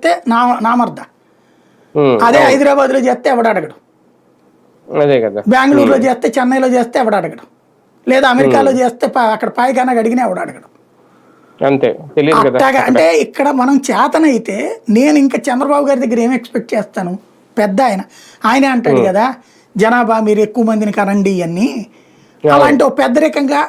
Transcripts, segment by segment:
చేస్తే నా నామర్ద అదే హైదరాబాద్లో చేస్తే ఎవడు అడగడు బెంగళూరులో చేస్తే చెన్నైలో చేస్తే ఎవడు అడగడు లేదా అమెరికాలో చేస్తే అక్కడ పాయిగానాగా అడిగినా ఎవడు అడగడు అంతే అట్లాగా అంటే ఇక్కడ మనం చేతనైతే నేను ఇంకా చంద్రబాబు గారి దగ్గర ఏం ఎక్స్పెక్ట్ చేస్తాను? పెద్ద ఆయన. ఆయనే అంటాడు కదా జనాభా మీరు ఎక్కువ మందిని కనండి అని. అలాంటి ఒక పెద్దరికంగా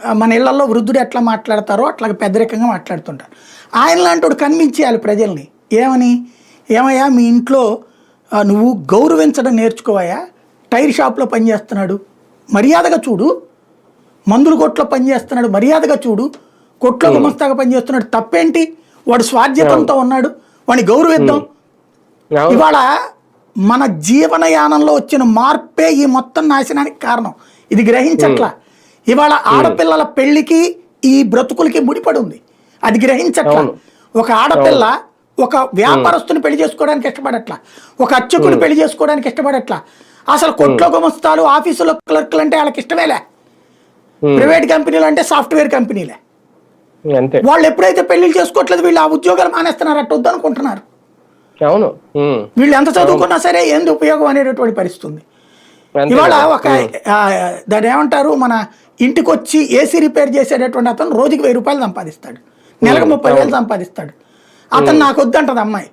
మన ఇళ్ళలో వృద్ధుడు ఎట్లా మాట్లాడతారో అట్లా పెద్దరికంగా మాట్లాడుతుంటారు ఆయన లాంటి కనిపించేయాలి ప్రజల్ని. ఏమని? ఏమయ్యా మీ ఇంట్లో నువ్వు గౌరవించడం నేర్చుకోవయ్యా? టైర్ షాప్లో పనిచేస్తున్నాడు. మర్యాదగా చూడు. మందుల కొట్లో పనిచేస్తున్నాడు. మర్యాదగా చూడు. కొట్లో గుమస్తాగా పనిచేస్తున్నాడు. తప్పేంటి? వాడు స్వాధ్యతంతో ఉన్నాడు. వాడిని గౌరవిద్దాం. ఇవాళ మన జీవనయానంలో వచ్చిన మార్పే ఈ మొత్తం నాశనానికి కారణం. ఇది గ్రహించట్లా. ఇవాళ ఆడపిల్లల పెళ్ళికి ఈ బ్రతుకులకి ముడిపడి ఉంది. అది గ్రహించట్లా. ఒక ఆడపిల్ల ఒక వ్యాపారస్తుని పెళ్ళి చేసుకోవడానికి ఇష్టపడట్లా. ఒక అర్చకుని పెళ్ళి చేసుకోవడానికి ఇష్టపడట్లా. అసలు కొట్లో గుమస్తాలు ఆఫీసులో క్లర్క్లు అంటే వాళ్ళకి ఇష్టమేలే. ప్రైవేట్ కంపెనీలు అంటే సాఫ్ట్వేర్ కంపెనీలే. వాళ్ళు ఎప్పుడైతే పెళ్ళిళ్ళు చేసుకోవట్లేదు వీళ్ళు ఆ ఉద్యోగాలు మానేస్తున్నారు అట్టు వద్దనుకుంటున్నారు. అవును. వీళ్ళు ఎంత చదువుకున్నా సరే ఏంది ఉపయోగం అనేటటువంటి పరిస్థితి ఉంది అంతే ఇవాళ. ఒక ఆ, దాన్ని ఏమంటారు? మన ఇంటికి వచ్చి ఏసీ రిపేర్ చేసేటటువంటి అతను రోజుకి వెయ్యి రూపాయలు సంపాదిస్తాడు. నెలకు ముప్పై వేలు సంపాదిస్తాడు. అతను నాకు వద్దంటది అమ్మాయి.